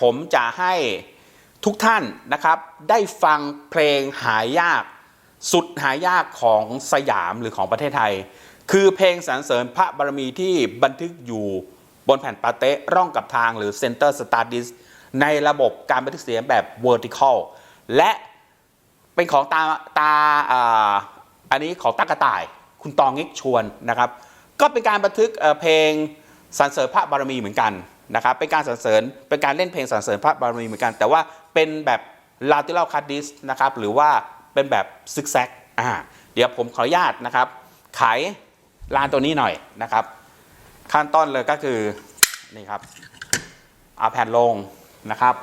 ผมจะให้ทุกท่านนะครับได้ฟังเพลงหายาก สุดหายากของสยามหรือของประเทศไทย คือเพลงสรรเสริญพระบารมีที่บันทึกอยู่บนแผ่นปาเต้ร่องกับทางหรือ Center s t a r d i s ในระบบการบันทึกเสียงแบบ vertical และเป็นของตาตาอ่าอันนี้ของตากระต่าย คุณตองงิกชวนนะครับ ก็เป็นการบันทึกเพลงสรรเสริญพระบารมีเหมือนกัน นะครับเป็นการสรรเสริญเป็นการเล่นเพลงสรรเสริญพระบารมีเหมือนกัน แต่ว่าเป็นแบบลาติเลาคาดิสนะครับหรือว่าเป็นแบบซึกแซกอ่าเดี๋ยวผมขออนุญาตนะครับไขลานตัวนี้หน่อยนะครับ ขั้นต้นเลยก็คือนี่ครับเอาแผ่นลงนะครับ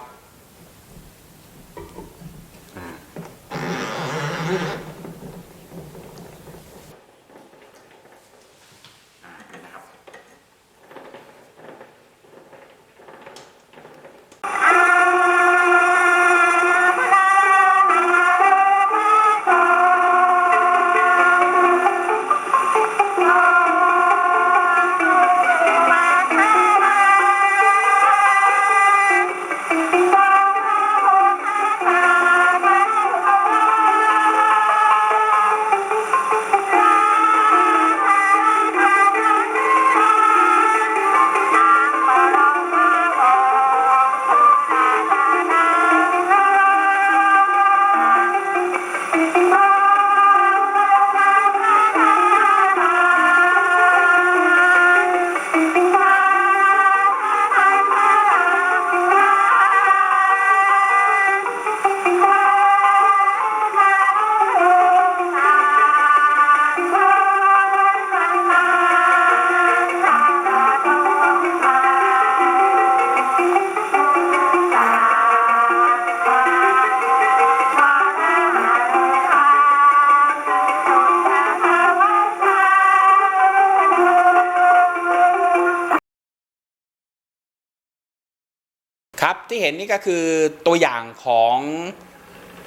ครับที่เห็นนี่ก็คือตัวอย่างของ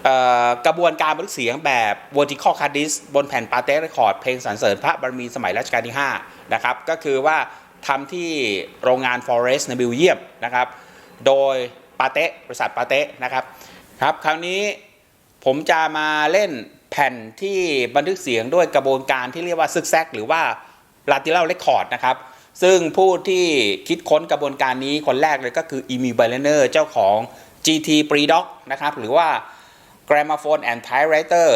ออกระบวนการบันทึกเสียงแบบ vertical card disc บนแผ่นปาเต้ record เพลงสรรเสริญพระบารมีสมัยรัชกาลที่ 5 นะครับ ก็คือว่าทำที่โรงงาน Forest ในเบลเยียมนะครับ โดยปาเต้บริษัทปาเต้นะครับครับ คราวนี้ผมจะมาเล่นแผ่นที่บันทึกเสียงด้วยกระบวนการที่เรียกว่าซึกแซกหรือว่า lateral record นะครับ ซึ่งผู้ที่คิดค้นกระบวนการนี้คนแรกเลยก็คืออีมีไบเลเนอร์เจ้าของ GT p r e d o c นะครับหรือว่า Gramophone and Typewriter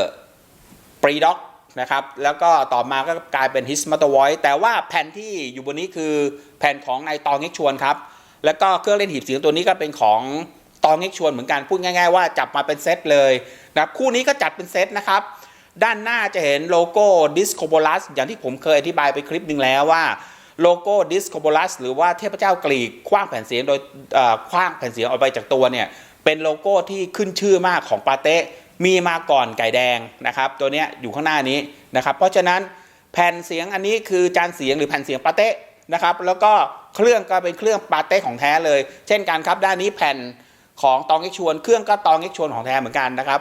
p r e d o c นะครับแล้วก็ต่อมาก็กลายเป็น His Motor Voice แต่ว่าแผ่นที่อยู่บนนี้คือแผ่นของนายตองเอกชวนครับ แล้วก็เครื่องเล่นหีบเสียงตัวนี้ก็เป็นของตองเอกชวนเหมือนกันพูดง่าย ๆ ว่าจับมาเป็นเซตเลยนะครับคู่นี้ก็จัดเป็นเซตนะครับด้านหน้าจะเห็นโลโก้ Discobolus อย่างที่ผมเคยอธิบายไปคลิปหนึ่งแล้วว่า โลโก้ Discobolus หรือว่าเทพเจ้ากรีกคว้างแผ่นเสียงโดยคว้างแผ่นเสียงออกไปจากตัวเนี่ยเป็นโลโก้ที่ขึ้นชื่อมากของปาเต้มีมาก่อนไก่แดงนะครับ ตัวเนี้ยอยู่ข้างหน้านี้นะครับ เพราะฉะนั้นแผ่นเสียงอันนี้คือจานเสียงหรือแผ่นเสียงปาเต้นะครับ แล้วก็เครื่องก็เป็นเครื่องปาเต้ของแท้เลย เช่นกันครับด้านนี้แผ่นของตองเอกชวน เครื่องก็ตองเอกชวนของแท้เหมือนกันนะครับ